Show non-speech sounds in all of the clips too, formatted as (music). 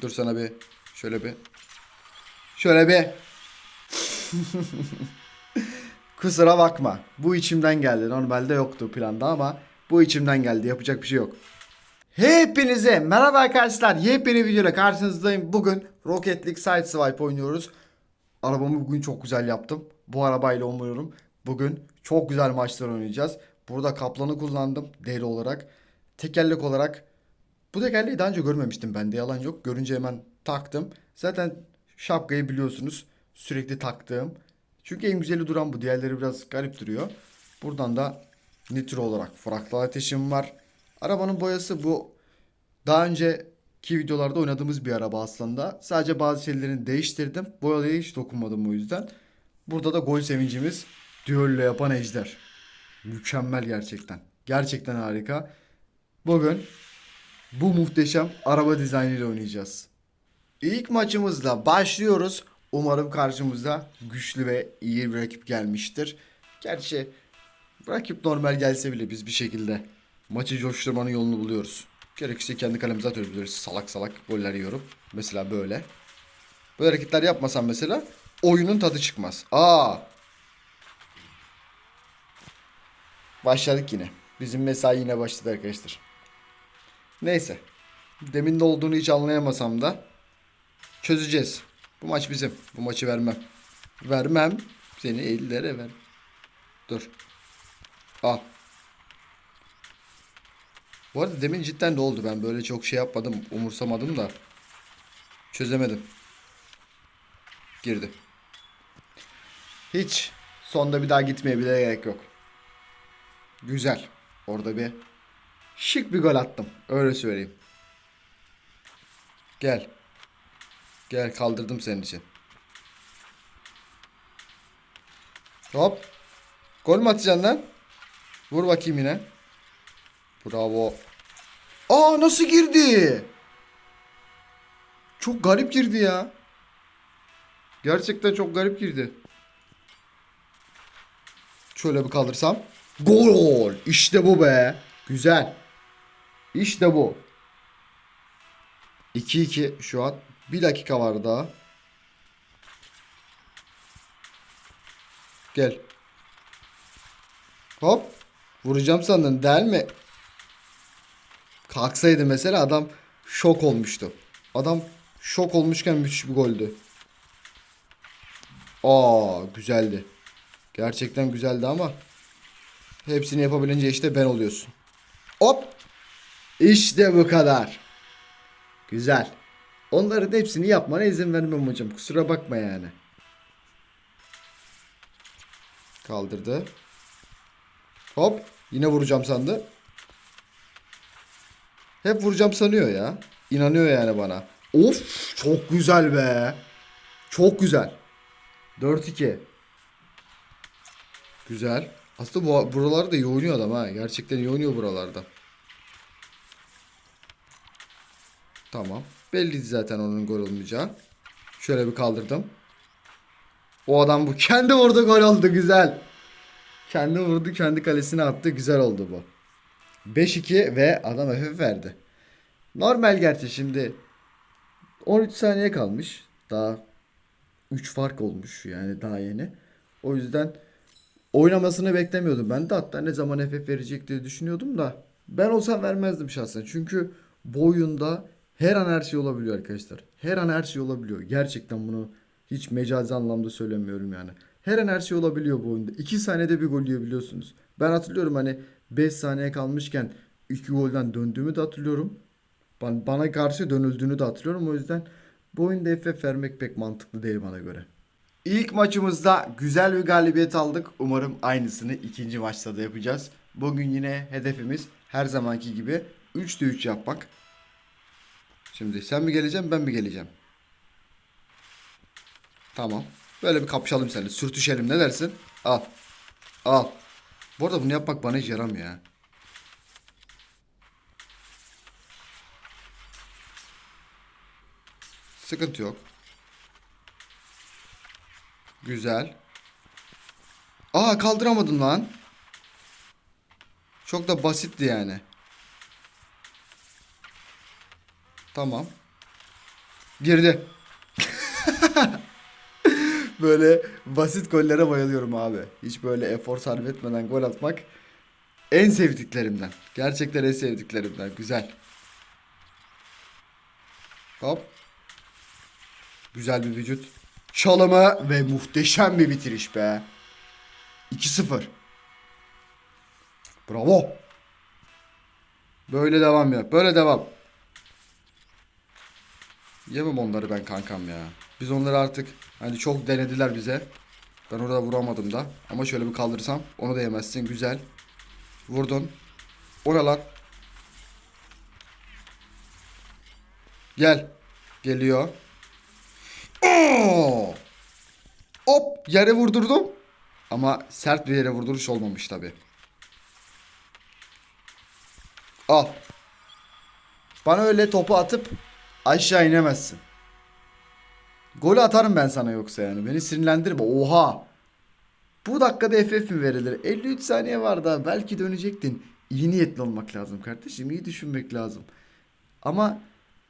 Dur sana bir şöyle bir. Şöyle bir. (laughs) Kusura bakma. Bu içimden geldi. Normalde yoktu planda ama bu içimden geldi. Yapacak bir şey yok. Hepinize merhaba arkadaşlar. Yepyeni videoyla karşınızdayım. Bugün Rocket League Sideswipe oynuyoruz. Arabamı bugün çok güzel yaptım. Bu arabayla umuyorum. Bugün çok güzel maçlar oynayacağız. Burada kaplanı kullandım deri olarak. Tekerlek olarak. Bu tekerleği daha önce görmemiştim ben de yalan yok. Görünce hemen taktım. Zaten şapkayı biliyorsunuz. Sürekli taktığım. Çünkü en güzeli duran bu. Diğerleri biraz garip duruyor. Buradan da nitro olarak fraktal ateşim var. Arabanın boyası bu. Daha önceki videolarda oynadığımız bir araba aslında. Sadece bazı şeylerini değiştirdim. Boyaya hiç dokunmadım o yüzden. Burada da gol sevincimiz düello yapan ejder. Mükemmel gerçekten. Gerçekten harika. Bugün bu muhteşem araba dizaynıyla oynayacağız. İlk maçımızla başlıyoruz. Umarım karşımıza güçlü ve iyi bir rakip gelmiştir. Gerçi rakip normal gelse bile biz bir şekilde maçı coşturmanın yolunu buluyoruz. Gerekirse kendi kalemize atıyoruz. Salak salak goller yiyorum. Mesela böyle. Böyle hareketler yapmasam mesela oyunun tadı çıkmaz. Aa! Başladık yine. Bizim mesai yine başladı arkadaşlar. Neyse. Demin de olduğunu hiç anlayamasam da çözeceğiz. Bu maç bizim. Bu maçı vermem. Vermem. Seni ellere ver. Dur. Al. Bu arada demin cidden de oldu. Ben böyle çok şey yapmadım. Umursamadım da. Çözemedim. Girdi. Hiç sonda bir daha gitmeye bile gerek yok. Güzel. Orada bir şık bir gol attım. Öyle söyleyeyim. Gel. Gel kaldırdım senin için. Hop. Gol mü atacaksın lan? Vur bakayım yine. Bravo. Aa nasıl girdi? Çok garip girdi ya. Gerçekten çok garip girdi. Şöyle bir kaldırsam. Gol! İşte bu be. Güzel. İşte bu. 2-2 şu an. Bir dakika var daha. Gel. Hop. Vuracağım sandın değil mi? Kalksaydı mesela adam şok olmuştu. Adam şok olmuşken müthiş bir goldü. Aa güzeldi. Gerçekten güzeldi ama hepsini yapabilince işte ben oluyorsun. İşte bu kadar. Güzel. Onların hepsini yapmana izin vermem hocam. Kusura bakma yani. Kaldırdı. Hop. Yine vuracağım sandı. Hep vuracağım sanıyor ya. İnanıyor yani bana. Of çok güzel be. Çok güzel. 4-2. Güzel. Aslında bu buralarda iyi oynuyor adam ha. Gerçekten iyi oynuyor buralarda. Tamam. Belliydi zaten onun gol olmayacağı. Şöyle bir kaldırdım. O adam bu. (laughs) Kendi vurdu gol oldu. Güzel. Kendi vurdu. Kendi kalesine attı. Güzel oldu bu. 5-2 ve adam FF verdi. Normal gerçi şimdi 13 saniye kalmış. Daha 3 fark olmuş yani daha yeni. O yüzden oynamasını beklemiyordum ben de. Hatta ne zaman FF verecek diye düşünüyordum da ben olsam vermezdim şahsen. Çünkü bu oyunda her an her şey olabiliyor arkadaşlar. Her an her şey olabiliyor. Gerçekten bunu hiç mecazi anlamda söylemiyorum yani. Her an her şey olabiliyor bu oyunda. 2 saniyede bir gol yiyebiliyorsunuz. Ben hatırlıyorum hani 5 saniye kalmışken 2 golden döndüğümü de hatırlıyorum. Ban- Bana karşı dönüldüğünü de hatırlıyorum. O yüzden bu oyunda FF vermek pek mantıklı değil bana göre. İlk maçımızda güzel bir galibiyet aldık. Umarım aynısını ikinci maçta da yapacağız. Bugün yine hedefimiz her zamanki gibi 3'te 3 yapmak. Şimdi sen mi geleceksin ben mi geleceğim? Tamam. Böyle bir kapışalım seninle. Sürtüşelim ne dersin? Al. Al. Bu arada bunu yapmak bana hiç yaramıyor ya. Sıkıntı yok. Güzel. Aa kaldıramadım lan. Çok da basitti yani. Tamam. Girdi. (laughs) böyle basit gollere bayılıyorum abi. Hiç böyle efor sarf etmeden gol atmak en sevdiklerimden. Gerçekten en sevdiklerimden. Güzel. Hop. Güzel bir vücut. Çalımı ve muhteşem bir bitiriş be. 2-0. Bravo. Böyle devam ya. Böyle devam. Yemem onları ben kankam ya. Biz onları artık hani çok denediler bize. Ben orada vuramadım da. Ama şöyle bir kaldırsam onu da yemezsin. Güzel. Vurdun. O ne lan? Gel. Geliyor. Oo! Hop yere vurdurdum. Ama sert bir yere vurduruş olmamış tabi. Al. Bana öyle topu atıp aşağı inemezsin. Golü atarım ben sana yoksa yani. Beni sinirlendirme. Oha. Bu dakikada FF mi verilir? 53 saniye var daha. Belki dönecektin. İyi niyetli olmak lazım kardeşim. İyi düşünmek lazım. Ama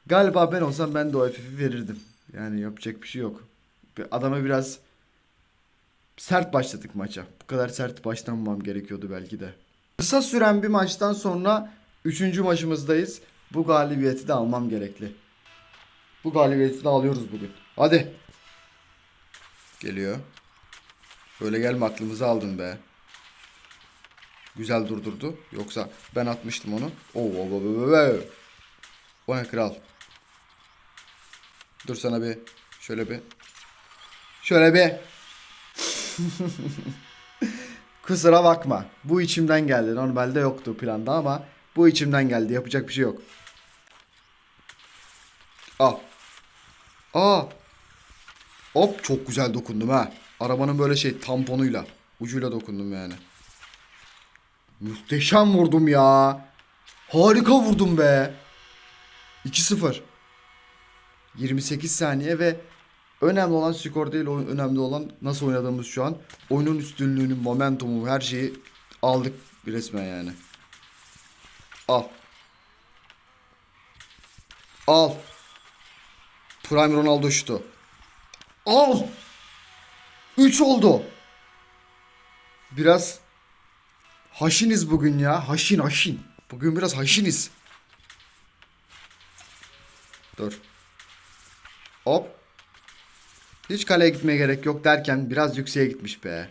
galiba ben olsam ben de o FF'i verirdim. Yani yapacak bir şey yok. Adama biraz sert başladık maça. Bu kadar sert başlamamam gerekiyordu belki de. Kısa süren bir maçtan sonra 3. maçımızdayız. Bu galibiyeti de almam gerekli. Bu galibiyeti de alıyoruz bugün. Hadi. Geliyor. Böyle gelme aklımızı aldın be. Güzel durdurdu. Yoksa ben atmıştım onu. Oo. O ne kral? Dur sana bir şöyle bir şöyle bir (laughs) Kusura bakma. Bu içimden geldi. Normalde yoktu planda ama bu içimden geldi. Yapacak bir şey yok. Al. Aa. Hop çok güzel dokundum ha. Arabanın böyle şey tamponuyla. Ucuyla dokundum yani. Muhteşem vurdum ya. Harika vurdum be. 2-0. 28 saniye ve önemli olan skor değil, önemli olan nasıl oynadığımız şu an. Oyunun üstünlüğünü, momentumu, her şeyi aldık resmen yani. Al. Al. Prime Ronaldo şutu. Al. 3 oldu. Biraz haşiniz bugün ya. Haşin haşin. Bugün biraz haşiniz. Dur. Hop. Hiç kaleye gitmeye gerek yok derken biraz yükseğe gitmiş be.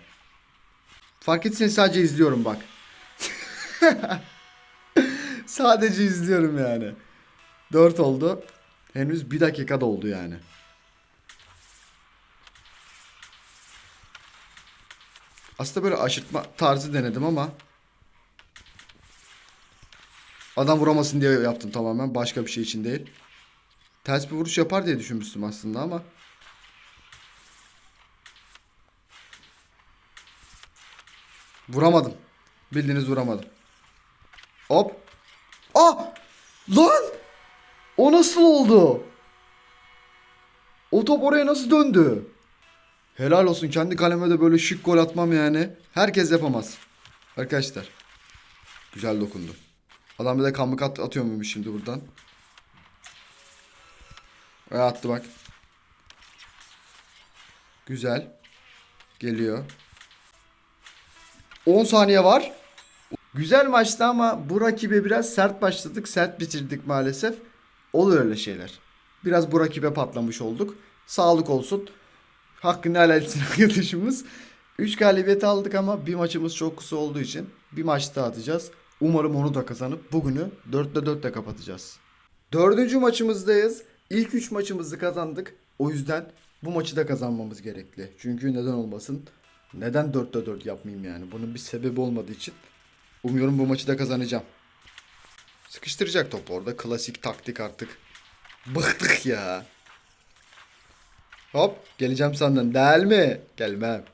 Fark etseniz sadece izliyorum bak. (laughs) sadece izliyorum yani. 4 oldu. Henüz bir dakika da oldu yani. Aslında böyle aşırtma tarzı denedim ama adam vuramasın diye yaptım tamamen. Başka bir şey için değil. Ters bir vuruş yapar diye düşünmüştüm aslında ama vuramadım. Bildiğiniz vuramadım. Hop. Ah! Lan! O nasıl oldu? O top oraya nasıl döndü? Helal olsun kendi kaleme de böyle şık gol atmam yani. Herkes yapamaz. Arkadaşlar. Güzel dokundu. Adam bir de kambık at atıyor muymuş şimdi buradan? E attı bak. Güzel. Geliyor. 10 saniye var. Güzel maçtı ama bu rakibe biraz sert başladık. Sert bitirdik maalesef. Olur öyle şeyler. Biraz bu rakibe patlamış olduk. Sağlık olsun. Hakkını helal etsin (laughs) arkadaşımız. 3 galibiyet aldık ama bir maçımız çok kısa olduğu için bir maç daha atacağız. Umarım onu da kazanıp bugünü 4'te 4'te kapatacağız. Dördüncü maçımızdayız. İlk 3 maçımızı kazandık. O yüzden bu maçı da kazanmamız gerekli. Çünkü neden olmasın? Neden 4'te 4 yapmayayım yani? Bunun bir sebebi olmadığı için umuyorum bu maçı da kazanacağım. Sıkıştıracak top orada. Klasik taktik artık. Bıktık ya. Hop geleceğim sandın değil mi? Gelmem.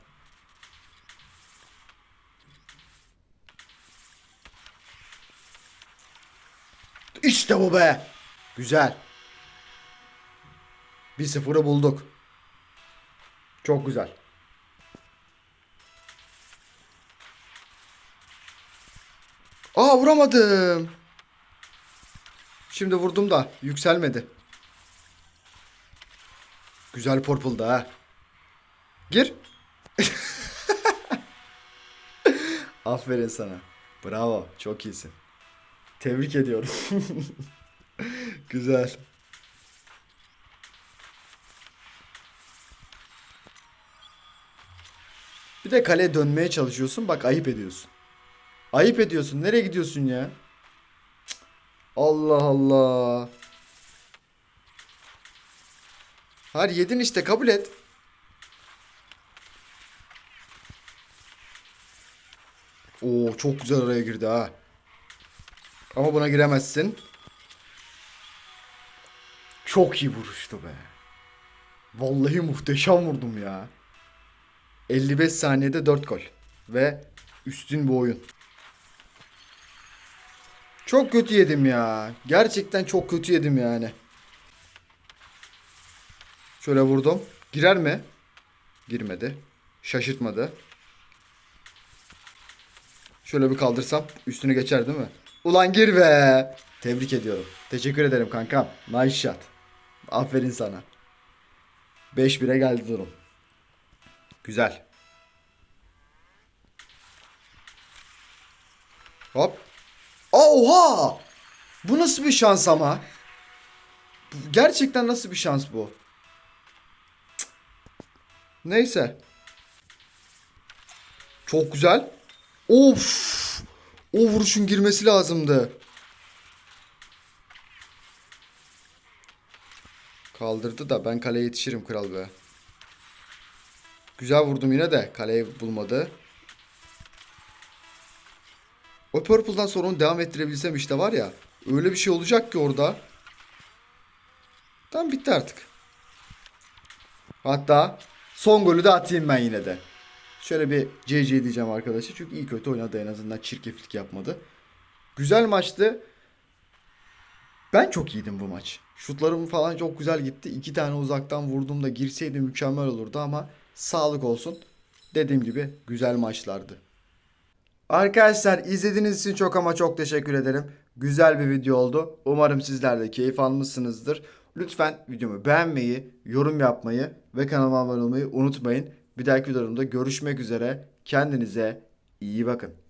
İşte bu be. Güzel. 1-0'ı bulduk. Çok güzel. Aa vuramadım. Şimdi vurdum da yükselmedi. Güzel purple da ha. Gir. (laughs) Aferin sana. Bravo. Çok iyisin. Tebrik ediyorum. (laughs) Güzel. Bir de kaleye dönmeye çalışıyorsun. Bak ayıp ediyorsun. Ayıp ediyorsun. Nereye gidiyorsun ya? Allah Allah. Hayır yedin işte kabul et. Oo çok güzel araya girdi ha. Ama buna giremezsin. Çok iyi vuruştu be. Vallahi muhteşem vurdum ya. 55 saniyede 4 gol. Ve üstün bir oyun. Çok kötü yedim ya. Gerçekten çok kötü yedim yani. Şöyle vurdum. Girer mi? Girmedi. Şaşırtmadı. Şöyle bir kaldırsam üstünü geçer değil mi? Ulan gir be. Tebrik ediyorum. Teşekkür ederim kankam. Nice shot. Aferin sana. 5-1'e geldi durum. Güzel. Hop. Oha! Bu nasıl bir şans ama? Gerçekten nasıl bir şans bu? Neyse. Çok güzel. Of! O vuruşun girmesi lazımdı. Kaldırdı da ben kaleye yetişirim kral be. Güzel vurdum yine de kaleyi bulmadı. O Purple'dan sonra onu devam ettirebilsem işte var ya. Öyle bir şey olacak ki orada. Tam bitti artık. Hatta son golü de atayım ben yine de. Şöyle bir CC diyeceğim arkadaşa. Çünkü iyi kötü oynadı en azından çirkeflik yapmadı. Güzel maçtı. Ben çok iyiydim bu maç. Şutlarım falan çok güzel gitti. İki tane uzaktan vurduğumda girseydi mükemmel olurdu ama sağlık olsun. Dediğim gibi güzel maçlardı. Arkadaşlar izlediğiniz için çok ama çok teşekkür ederim. Güzel bir video oldu. Umarım sizler de keyif almışsınızdır. Lütfen videomu beğenmeyi, yorum yapmayı ve kanalıma abone olmayı unutmayın. Bir dahaki videomda görüşmek üzere. Kendinize iyi bakın.